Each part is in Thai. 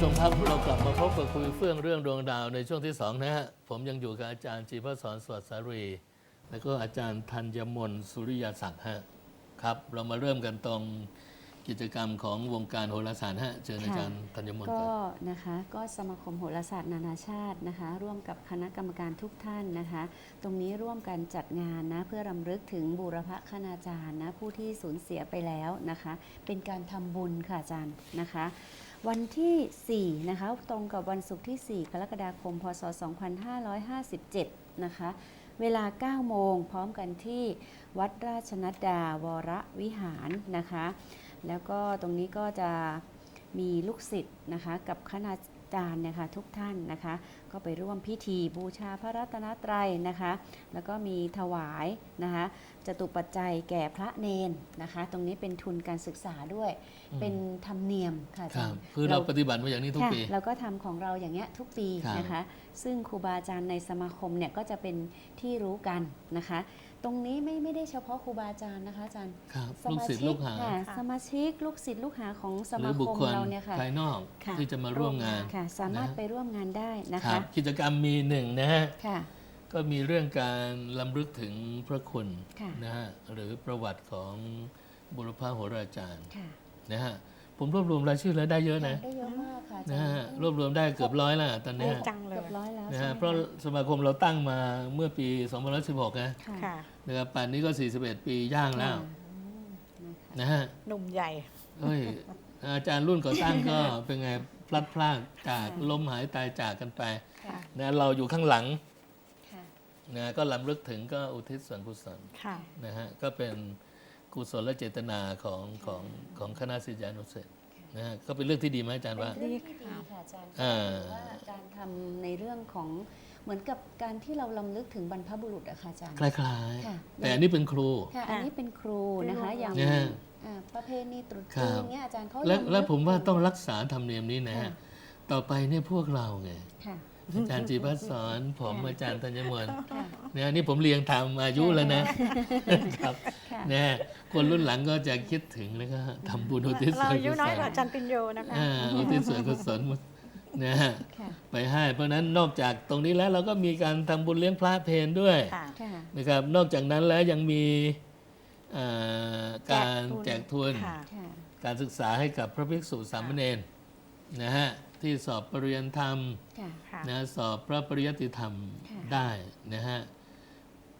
ผู้ชมครับเรากลับมาพบกับคุยเฟื่องเรื่องดวงดาวในช่วงที่สองนะฮะผมยังอยู่กับอาจารย์จีพสอนสวัสดิ์สารี แล้วก็อาจารย์ธัญมนสุริยศักดิ์ฮะครับ เรามาเริ่มกันตรงกิจกรรมของวงการโหราศาสตร์ฮะเชิญอาจารย์ธัญมนต์ก็นนะคะก็สมาคมโหราศาสตร์นานาชาตินะคะ ร่วมกับคณะกรรมการทุกท่านนะคะ ตรงนี้ร่วมกันจัดงานนะเพื่อรำลึกถึงบูรพคณาจารย์นะผู้ที่สูญเสียไปแล้วนะคะ เป็นการทำบุญค่ะอาจารย์นะคะ วันที่ 4 นะคะ ตรงกับวันศุกร์ที่ 4 กรกฎาคม พศ 2557 นะคะ เวลา 9 โมงพร้อมกันที่วัดราชนัดดาวรวิหารนะคะ แล้วก็ตรงนี้ก็จะมีลูกศิษย์นะคะ กับคณะ จารย์นะคะทุกท่านนะคะ ก็ไปร่วมพิธีบูชาพระรัตนตรัยนะคะ แล้วก็มีถวายนะคะจตุปัจจัยแก่พระเนนนะคะ ตรงนี้เป็นทุนการศึกษาด้วย เป็นธรรมเนียมค่ะอาคจารับรย์คือเราปฏิบัติมาอย่างนี้ทุกค่ะปีเราก็ทำของเราอย่างเงี้ยทุกปีครับนะคะ ซึ่งครูบาอาจารย์ในสมาคมเนี่ยก็จะเป็นที่รู้กันนะคะ ตรงนี้ไม่ไม่ได้เฉพาะครูบาอาจารย์นะคะอาจารย์ครับสลูกมาศิษย์ชิลูกกหาค่ะสมาชิกลูกศิษย์ลูกหาของสหรืมาอบุคคมคลเราเนี่ยค่ะ ภายนอกค่ะ ที่จะมาร่วมงานค่ะ สามารถนะไปร่วมงานได้นะครัคะบกิจกรรมมีหนึ่งนะฮะ ค่ะ ก็มีเรื่องการลำลึกถึงพระคุณค่ะ นะฮะหรือประวัติของบุรพโหราจารย์ค่ะ นะฮะ ผมรวบรวมรายชื่อแล้วได้เยอะนะได้เยอะมากค่ะอาจานะรฮะย์รวบรวมได้เกือบร้อยแล้วตอนเยเนี้ยอะจังเลเกืยอบร้อยแล้วนะใช่ฮะไหมเพราะสมาคมเราตั้งมาเมื่อปี2516นะค่ะค่ะ นะครับป่านนี้ก็ 41 ปีย่างแล้วนะคะนะฮะหนุ่มใหญ่ เอ้ยอาจารย์รุ่นก่อตั้งก็ เป็นไงพลัดพรากจากล้มหายตายจากกันไปค่ะนะเราอยู่ข้างหลังค่ะ นะก็ลำลึกถึงก็อุทิศส่วนกุศลค่ะ นะฮะก็เป็น กุศลและเจตนาของของของคณะศิษยานุศิษย์นะฮะก็เป็นเรื่องที่ดีไหมอาจารย์เป็นว่าเรื่องที่ดีค่ะอาจารย์อ่าว่าการทำในเรื่องของเหมือนกับการที่เราลำลึกถึงบรรพบุรุษอะค่ะอาจารย์คล้ายค่ะๆแต่อันนี้เป็นครูค่ะอันนี้เป็นครูนะคะอย่างเนี่ยอ่าประเพณีตรุษครัจีบนเนี่ยอาจารย์เขาและลำลึกและผมว่าต้องรักษาธรรมเนียมนี้นะฮะค่ะต่อไปเนี่ยพวกเราไงค่ะ อาจารย์จีพัฒสอนผมค่ะอาจารย์ธัญมนต์ค่ะเนี่ยนี่ผมเรียงตามอายุแล้วนะครับค่ะนะคนรุ่นหลังก็จะคิดถึงแล้วก็ทำบุญอุทิศส่เราวนอายุกุศน้อยลกว่าอาจารย์ปิญโยนะคะอ่าอุทิศส่วนกุศลนะฮะค่ะไปให้เพราะฉะนั้นนอกจากตรงนี้แล้วเราก็มีการทำบุญเลี้ยงพระเพนด้วยค่ะค่ะนะครับนอกจากนั้นแล้วยังมีอ่าการแจแจกกทุทุนนค่ะค่ะการศึกษาให้กับพระภิกษุสามเณรนะฮะ ที่สอบปริญญาธรรมค่ะค่ะนะสอบพระปริยัติธรรมค่ะได้นะฮะ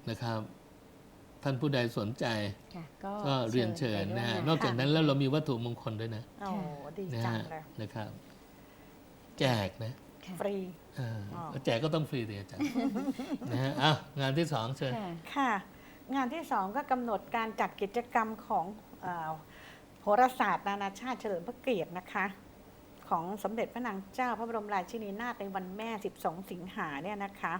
นะครับ ท่านผู้ใดสนใจ ค่ะก็เรียนเชิญนะฮะไปร่วมงานนอกจากนั้นแล้วเรามีวัตถุมงคลด้วยนะโอ้ดีนะจังฮะเลยนะครับ แจกนะค่ะฟรีอ่าอ๋อแจกก็ต้องฟรีดิอาจารย์ นะฮะอ้าวงานที่สองเชิญ ค่ะ ค่ะ งานที่สองก็กำหนดการจัดกิจกรรมของเอ่อโหราศาสตร์นานาชาติเฉลิมพระเกียรตินะคะ ของสมเด็จพระนางเจ้าพระบรมราชินีนาถในวันแม่ 12 สิงหาเนี่ยนะคะ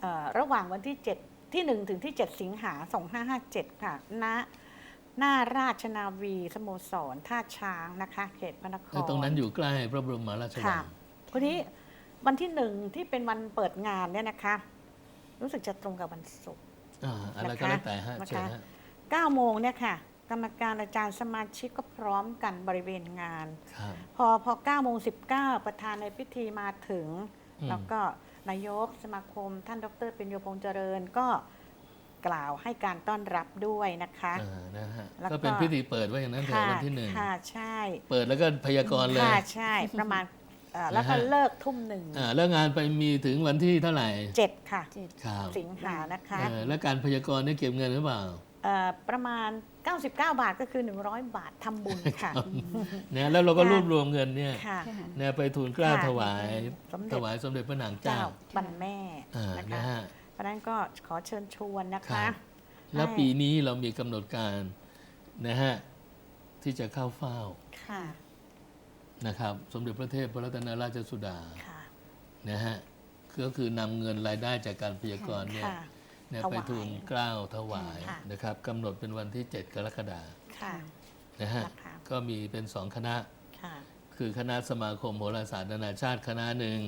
เอ่อระหว่างวันที่ 7 ที่ 1 ถึงที่ 7 สิงหา 2557 ค่ะ ณ หน้าราชนาวีสโมสรท่าช้างนะคะ เขตพระนครตรงนั้นอยู่ใกล้พระบรมราชวัค่ะงวันนี้วันที่หนึ่งที่เป็นวันเปิดงานเนี่ยนะคะ รู้สึกจะตรงกับวันศุกร์อ่าอะไรก็แล้วแต่ฮะนะคะเชิญฮะ9โมงเนี่ยค่ะ กรรมการอาจารย์สมาชิกก็พร้อมกันบริเวณงาน ครับ พอพอ9โมง19 ประธานในพิธีมาถึง อืม แล้วก็นายกสมาคม ท่านดรเป็นโยพงษ์เจริญก็กล่าวให้การต้อนรับด้วยนะคะอ่านะฮะแล้วก็ ก็เป็นพิธีเปิดไว้อย่างนั้นเถอะค่ะวันที่หนึ่งค่ะใช่เปิดแล้วก็พยากรณ์เลย ค่ะใช่ประมาณเอ่อแล้วก็นะฮะ เลิกทุ่มหนึ่งอ่าแล้วงานไปมีถึงวันที่เท่าไหร่เจ็ดค่ะ เจ็ดครับสิงหานะคะ เออแล้วการพยากรณ์เนี่ยเก็บเงินหรือเปล่าเอ่อ ประมาณ 99 บาทก็คือ 100 บาททำบุญค่ะเนี่ยแล้วเราก็ค่ะรวบรวมเงินเนี่ยค่ะค่ะเนี่ยไปทูลเกล้าค่ะถวายสมเด็จ ถวายสมเด็จพระนางเจ้าเจ้าบันแม่อ่านะนะคะฮะเพราะฉะนั้นก็ขอเชิญชวนนะครัคะ บ แล้วปีนี้เรามีกำหนดการนะฮะที่จะเข้าเฝ้าค่ะ นะครับ สมเด็จพระเทพพระรัตนราชสุดาค่ะ นะฮะก็คือนำเงินรายได้จากการพยากรณ์เนี่ย ค่ะ เนี่ยถวาย ไปทูลเกล้าถวายค่ะ นะครับกำหนดเป็นวันที่ 7 กรกฎาคมค่ะ นะฮะนะคะก็มีเป็นสองคณะ ค่ะ คือคณะสมาคมโหราศาสตร์นานาชาติคณะหนึ่ง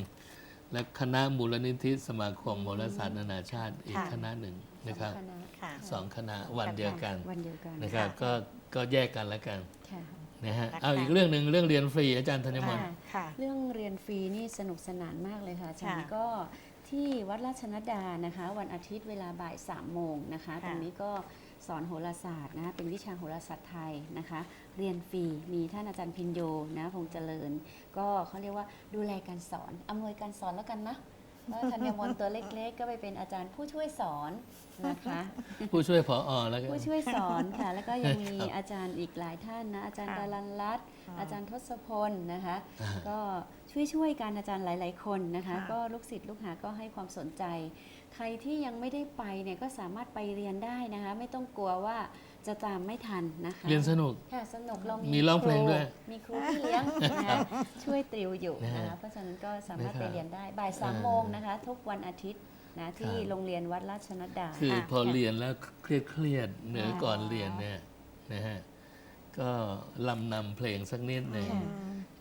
และคณะมูลนิธิสมาคมโหราศาสตร์นานาชาติอีกค่ะ คณะหนึ่งนะครับสองคณะค่ะ สองคณะวันเดียวกันวันเดียวกันนะครับก็ก็แยกกันแล้วกันค่ะนะฮะนะคะเอาอีกเรื่องหนึ่งเรื่องเรียนฟรีอาจารย์ธัญมนต์ ค่ะค่ะเรื่องเรียนฟรีนี่สนุกสนานมากเลยค่ะอาจารย์ค่ะ ก็ ที่วัดราชนดดานะคะ วันอาทิตย์เวลาบ่าย3ามโมงนะคะค่ะตรงนี้ก็สอนโหราศาสตร์นะคะเป็นวิชาโหราศาสตร์ไทยนะคะ เรียนฟรีมีท่านอาจารย์พินโยนะพงษ์เจริญ ก็เขาเรียกว่าดูแลการสอนอำนวยการสอนแล้วกันนะ แล้วธัญมนต์ตัวเล็ก ๆ ก็ไปเป็นอาจารย์ผู้ช่วยสอนนะคะ ผู้ช่วยผอแล้วกันผู้ช่วยสอนค่ะ แล้วก็ยังมีครับอาจารย์อีกหลายท่านนะ อาจารย์ค่ะดารันรัตน์อ่าอาจารย์ทศพลนะคะอ่าก็ช่วยช่วยๆกันอาจารย์หลาย ๆ คนนะคะค่ะก็ลูกศิษย์ลูกหาก็ให้ความสนใจ ใครที่ยังไม่ได้ไปเนี่ยก็สามารถไปเรียนได้นะคะ ไม่ต้องกลัวว่า จะตามไม่ทันนะคะเรียนสนุก ค่ะสนุกเรามีมีร้องเพลงคด้วยมีครูพี่เลี้ยงนะคะช่วยติวอยู่นะนะคะฮะเพราะฉะนั้นก็สามารถนะครับไปเรียนได้บ่ายสามอ่าโมงนะคะ ทุกวันอาทิตย์นะที่ครับ โรงเรียนวัดราชนดดาคือค่ะพอเรียนแล้วเครียดเครียดๆเหนือค่ะก่อนเรียนเนี่ยนะฮะก็ลำนำเพลงสักนิดหนึ่งค่ะ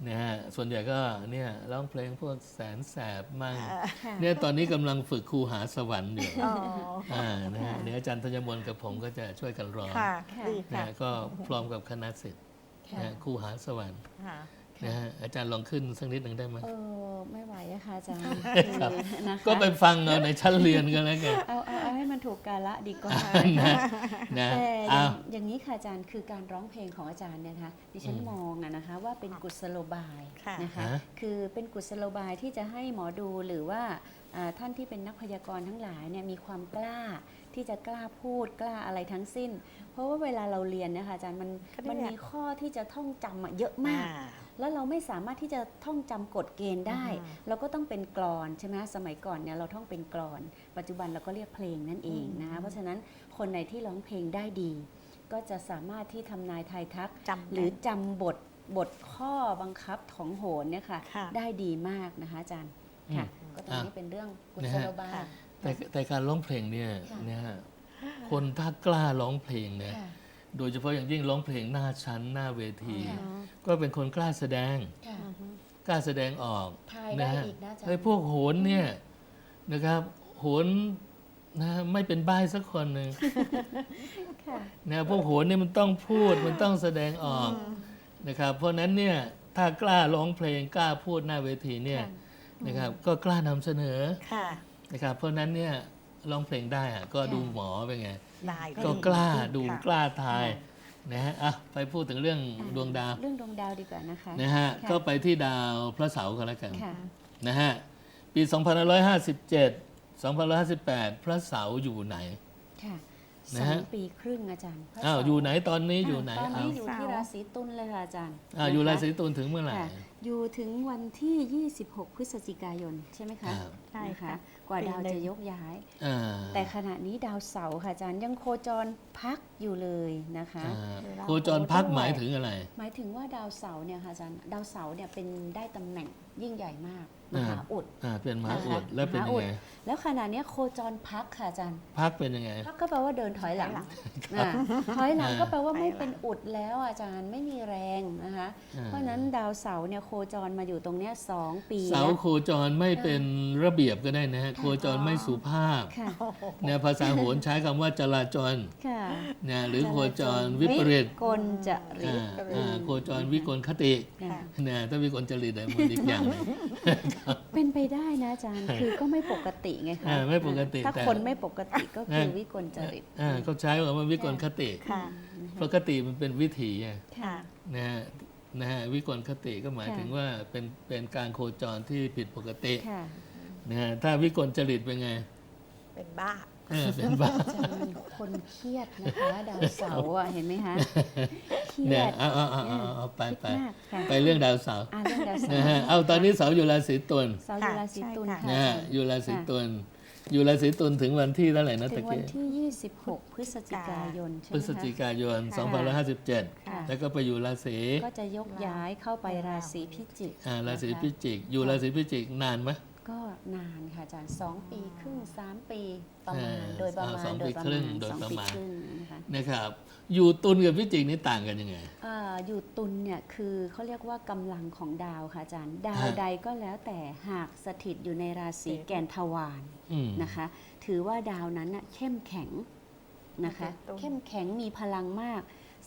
นะฮะส่วนใหญ่ก็เนี่ยร้องเพลงพวกแสนแสบมั่งค่ะเนี่ยตอนนี้กำลังฝึกครูหาสวรรค์อยู่อ๋ออ่านะฮะเดี๋ยวอาจารย์ธัญมนต์กับผมก็จะช่วยกันร้องค่ะค่ะดีนะค่ะ ฮะก็พร้อมกับคณะศิษย์ค่ะนะฮะครูหาสวรรค์ ค่ะ นะฮะอาจารย์ลองขึ้นสักนิดหนึ่งได้ไหมเออไม่ไหวอะค่ะอาจารย์ครับคือนะคะก็ไปฟังเอาในชั้นเรียนกันแล้วกัน เอาเอาเอาให้มันถูกกาละดีกว่านะนะแต่ออ้าย่าวงอย่างนี้ค่ะอาจารย์คือการร้องเพลงของอาจารย์เนี่ยนะคะดิฉันอืมมองอะนะคะว่าเป็นกุศโลบายค่ะ นะคะฮะ คือเป็นกุศโลบายที่จะให้หมอดูหรือว่าอ่าท่านที่เป็นนักพยากรณ์ทั้งหลายเนี่ยมีความกล้า ที่จะกล้าพูดกล้าอะไรทั้งสิ้น เพราะว่าเวลาเราเรียนเนะคะอาจารย์มันเขาเรียกมันมีข้อที่จะท่องจำอะเยอะมากอ่าแล้วเราไม่สามารถที่จะท่องจำกฎเกณฑ์ได้อืมเราก็ต้องเป็นกรอนใช่ไหมสมัยก่อนเนี่ยเราท่องเป็นกรอน ปัจจุบันเราก็เรียกเพลงนั่นเองนะคะเพราะฉะนั้นคนไหนที่ร้องเพลงได้ดี ก็จะสามารถที่ทำนายทายทักจำหรือจำบทบทข้อบังคับของโหนเนี่ยค่ะค่ะ ได้ดีมากนะคะอาจารย์ค่ะ ก็ตรงนี้อะเป็นเรื่องกุนะศฮะโลบายค่ะ แต่แต่การร้องเพลงเนี่ยค่ะนะฮะคนถ้ากล้าร้องเพลงเนี่ยค่ะโดยเฉพาะอย่างยิ่งร้องเพลงหน้าชั้นหน้าเวทีค่ะก็เป็นคนกล้าแสดงค่ะกล้าแสดงออกทายได้นะฮะอีกนะอาจารเฮ้ยย์พวกโหนเนี่ยนะครับโหนนะไม่เป็นบ้ายสักคนหนึ่งค่ะนะพวกโหนเนี่ยมันต้องพูดมันต้องแสดงออกนะครับ เพราะฉะนั้นเนี่ยถ้ากล้าร้องเพลงกล้าพูดหน้าเวทีเนี่ยค่ะนะครับ ก็กล้านำเสนอค่ะ นะครับเพราะฉะนั้นเนี่ยร้องเพลงได้อะก็ค่ะดูหมอเป็นไง ได้ก็ดีกล้าดูค่ะกล้าทายนะฮะอะไปพูดถึงเรื่องดวงดาวเรื่องดวงดาวดีกว่านะคะนะฮะค่ะก็ไปที่ดาวพระเสาร์กันแล้วกัน ค่ะ นะฮะ ปี2557 2558 พระเสาร์อยู่ไหน ค่ะนะสอฮะ งปีครึ่งอาจารย์พระอ้าวเสาร์อยู่ไหนตอนนี้อยู่ไหนตอนอ้านี้วอยู่ที่ราศีตุลเลยค่ะอาจารย์อ้าวอยู่ราศีนะคะตุลถึงเมื่อไหร่ ค่ะอยู่ถึงวันที่ 26 พฤศจิกายนใช่ไหมคะครับ ใช่นะคะค่ะ กว่าปีดาวหนึ่งจะยกย้ายอ่าแต่ขณะนี้ดาวเสาร์ค่ะอาจารย์ยังโคจรพักอยู่เลยนะคะอ่าเวลาโคจรพักหมายถึงอะไร หมายถึงว่าดาวเสาร์เนี่ยค่ะอาจารย์ดาวเสาร์เนี่ยเป็นได้ตำแหน่งยิ่งใหญ่มาก มอ่าหาอุดอ่าเป็นมหานะคะอุดแล้วเป็นมหายัอุงดไงแล้วขณะเนี้ยโคจรพักค่ะอาจารย์พักเป็นยังไงพักก็แปลว่าเดินถอยหลังอ่าถอยหลังก็แปลว่าไม่เป็นอุดแล้วอาจารย์ไม่มีแรงนะคะอ่าเพราะฉะนั้นดาวเสาร์เนี่ยโคจรมาอยู่ตรงเนี้ยสองปี เสาแล้วโคจรไม่เป็นระเบียบก็ได้นะฮะโคจรไม่สุภาพค่ะเนี่ยภาษาโหรใช้คำว่าจราจรค่ะนะหรือโคจรวิปริตกลจริอ่าตอ่าโคจรวิกลคติค่ะนะถ้าวิกลจริตเนี่ยมันอีกอย่างหนึง เป็นไปได้นะอาจารย์คือก็ไม่ปกติไงคะอ่าไม่ปกติถ้าแต่ คนไม่ปกติก็คืออ่าวิกลจริตอ่าเขาใช้คำว่าวิกลคติค่ะปกติมันเป็นวิถีไงค่ะ นะฮะนะฮะวิกลคติก็หมายค่ะ ถึงว่าเป็นเป็นการโคจรที่ผิดปกติค่ะนะฮะถ้าวิกลจริตเป็นไงเป็นบ้า เออเป็นบ้า อาจารย์มันคนเครียดนะคะดาวเสาร์อะเห็นไหมคะ เครีเนี่ยยด เอาเอาเอาเอาเอาไปคิดไปมากค่ะ ไปเรื่องดาวเสาร์อ่าเรื่องดาวเสานะฮะร์เอาตอนนี้เสาร์อยู่ราศีตุลเสาร์อยู่ราศีตุลค่ะค่ะนะฮะอาจารย์อยู่ราศีตุลอยู่ราศีตุลถึงวันที่เท่าไหร่นะถึตะงวันกี้ที่ 26 พฤศจิกายนใช่พฤไหมศจิคะ กายน ค่ะ2557ค่ะแล้วก็ไปอยู่ราศีก็จะยกย้ายเข้าไปราศีพิจิกอ่าราศีนะคะพิจิก อยู่ราศีพิจิกนานไหม ก็นานค่ะอาจารย์สองปีครึ่งสามปีประมาณเออโดยประมาสอณงโดปียประครึ่มางณโดยสองประปีมาณครึ่งนะคะนะครับ อยู่ตุลกับพิจิกนี่ต่างกันยังไงอ่าอยู่ตุลเนี่ยคือเขาเรียกว่ากำลังของดาวค่ะอาจารย์ ดาวฮะใดก็แล้วแต่หากสถิตอยู่ในราศีแกนทวารอืมนะคะ ถือว่าดาวนั้นน่ะเข้มแข็งนะคะตุลเข้มแข็งมีพลังมาก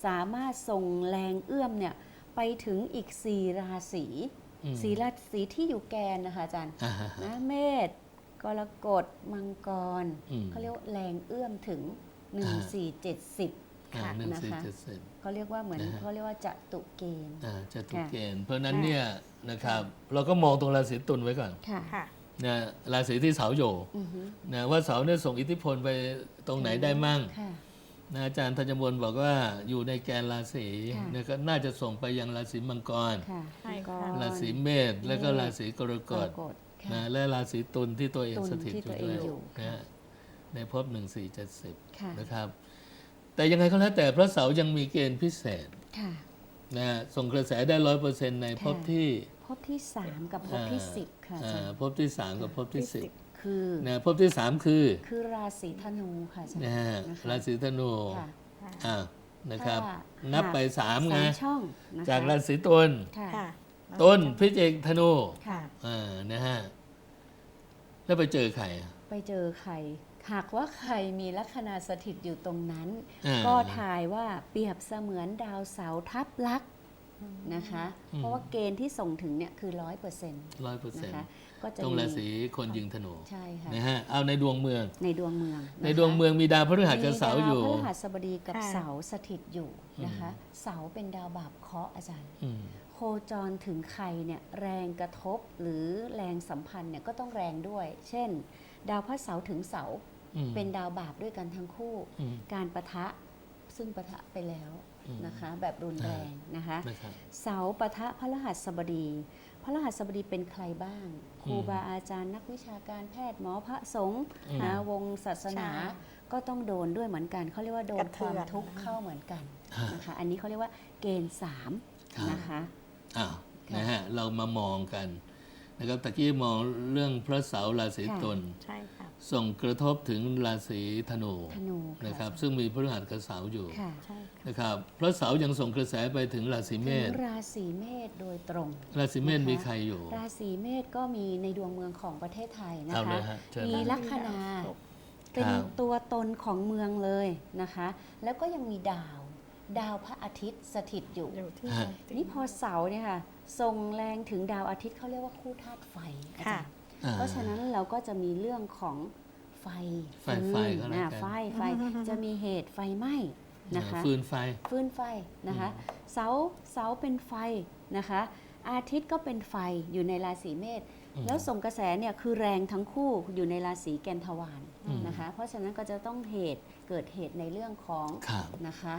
สามารถส่งแรงเอื้อมเนี่ยไปถึงอีกสี่ราศีอืม สี่ราศีที่อยู่แกนนะคะอาจารย์อ่าฮะนะเมษกรกฎมังกรอืมเขาเรียกว่าแรงเอื้อมถึง1อ่า4 7 0อ่าค่ะหนึ่งนะสี่คะเจ็ดสิบเขาเรียกว่าเหมือนนะฮะเขาเรียกว่าจะตุเกณฑ์อ่าจะถูกค่ะเกณฑ์เพราะฉะนั้นค่ะเนี่ยนะครับเราก็มองตรงราศีตุลไว้ก่อนค่ะค่ะนะราศีที่เสาอยู่อือฮึนะว่าเสาเนี่ยส่งอิทธิพลไปตรงไหนได้มั่งค่ะ นะอาจารย์ธัญมนบอกว่าอยู่ในแกนราศีค่ะเนี่ยก็น่าจะส่งไปยังราศีมังกร ค่ะใช่มังกค่ะรราศีเมษแล้วก็ราศีกรกกรฎกฎค่ะนะและราศีตุลที่ตัวเองตุลสถิตที่อตัยู่วเองด้วยอยู่นะค่ะฮะในภพหนึ่งสี่เจ็ดสิบค่ะ นะครับ แต่ยังไงก็แล้วแต่พระเสาร์ยังมีเกณฑ์พิเศษค่ะ นะฮะส่งกระแสได้ร้อยเปอร์เซ็นต์ในภพค่ะ ที่ ภพที่3กับภพที่10ค่ะอาอ่าจารย์ภพที่สามกับภพที่สิบ คือนะภพที่สามคือ คือราศีธนูค่ะอาจารย์นะฮะนะคะราศีธนูค่ะ อ่านะครับถ้านับไปสามไงสามช่องนะคะจากราศีตุลค่ะค่ะต้นพิจิกธนูค่ะ อ่านะฮะแล้วไปเจอใครอะ ไปเจอใคร หากว่าใครมีลัคนาสถิตอยู่ตรงนั้น อ่าก็ทายว่าเปรียบเสมือนดาวเสาร์ทับลักษณ์นะคะ อืม เพราะว่าเกณฑ์ที่ส่งถึงเนี่ยคือร้อยเปอร์เซ็นต์ร้อยเปอร์นะเซ็นต์ คะ ก็จะตรงมีราศีคนยิงธนูใช่ค่ะนะฮะเอาในดวงเมือง ในดวงเมืองะคะในดวงเมืองมีดาวพฤหัสกับเสาร์อยู่มีดวพฤหัสบดีกับค่ะเสาร์สถิตอยู่นะคะ เสาร์เป็นดาวบาปเคราะห์อาจารย์อืมโคจรถึงใครเนี่ยแรงกระทบหรือแรงสัมพันธ์เนี่ยก็ต้องแรงด้วย เช่น ดาวพระเสาร์ถึงเสาร์อืมเป็นดาวบาปด้วยกันทั้งคู่อืมการประทะซึ่งประทะไปแล้วอืมนะคะ แบบรุนแรงนะคะนะครับเสาร์ปะทะพระรหัสบดี พระรหัสบดีเป็นใครบ้าง ครูบาอาจารย์นักวิชาการแพทย์หมอพระสงฆ์อืมนะวงศาสนาใช่ก็ต้องโดนด้วยเหมือนกัน เขาเรียกว่าโดกนระคเทืวามอนทุกข์เข้าเหมือนกันฮะนะคะอันนี้เขาเรียกว่าเกณฑ์สามครับนะคะอ้าวค่ะนะฮะเรามามองกัน นะครับตะกี้มองเรื่องพระเสาร์ราศีค่ะตุลใช่ค่ะส่งกระทบถึงราศีธนูธนูนะครับค่ะซึ่งมีพฤหัสกับเสาร์อยู่ค่ะใช่ค่ะนะครับพระเสาร์ยังส่งกระแสไปถึงราศีเมถึษงราศีเมษโดยตรง ราศีเมษนะคะมีใครอยู่ ราศีเมษก็มีในดวงเมืองของประเทศไทยนะเอาเลคะยฮะเชิญมีนะลัคนาเป็นครับตัวตนของเมืองเลยนะคะ แล้วก็ยังมีดาว ดาวพระอาทิตย์สถิตอยู่ อยู่ที่ฮะ นี่พอเสาร์เนี่ยค่ะส่งแรงถึงดาวอาทิตย์เขาเรียกว่าคู่ธาตุไฟอาจาค่ะรย์อ่าเพราะฉะนั้นเราก็จะมีเรื่องของไฟไฟไฟก็แล้วกันอ่าไฟไฟจะมีเหตุไฟไหม้นะคะ ฟืนไฟ ฟืนไฟนะคะเสาเสาเป็นไฟนะคะ อาทิตย์ก็เป็นไฟอยู่ในราศีเมษอืม แล้วส่งกระแสเนี่ยคือแรงทั้งคู่อยู่ในราศีแกนทวารอืม นะคะ เพราะฉะนั้นก็จะต้องเหตุเกิดเหตุในเรื่องของครับ นะคะ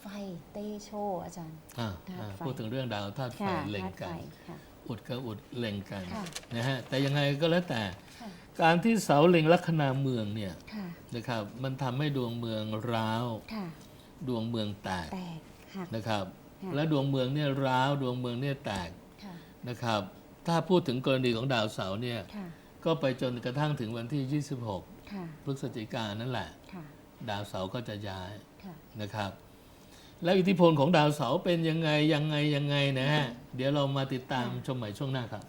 ไฟเตโชอาจารย์อ่าธาตุอ่าไฟพูดถึงเรื่องดาวธาตุไฟค่ะเล็งธาตุกัไฟนค่ะอุดก็อุดเล็งกันค่ะนะฮะแต่ยังไงก็แล้วแต่ค่ะการที่เสาเล็งลัคนาเมืองเนี่ยค่ะนะครับมันทำให้ดวงเมืองร้าวค่ะดวงเมืองแตกแตกหักนะครับค่ะและดวงเมืองเนี่ยร้าวดวงเมืองเนี่ยแตกค่ะนะครับ ถ้าพูดถึงกรณีของดาวเสาร์เนี่ยค่ะก็ไปจนกระทั่งถึงวันที่ 26ค่ะพฤศจิกายนนั่นแหละค่ะดาวเสาร์ก็จะย้ายค่ะนะครับ แล้วอิทธิพลของดาวเสาร์เป็นยังไงยังไงยังไงนะฮะเดี๋ยวเรามาติดตามชมใหม่ช่วงหน้าครับ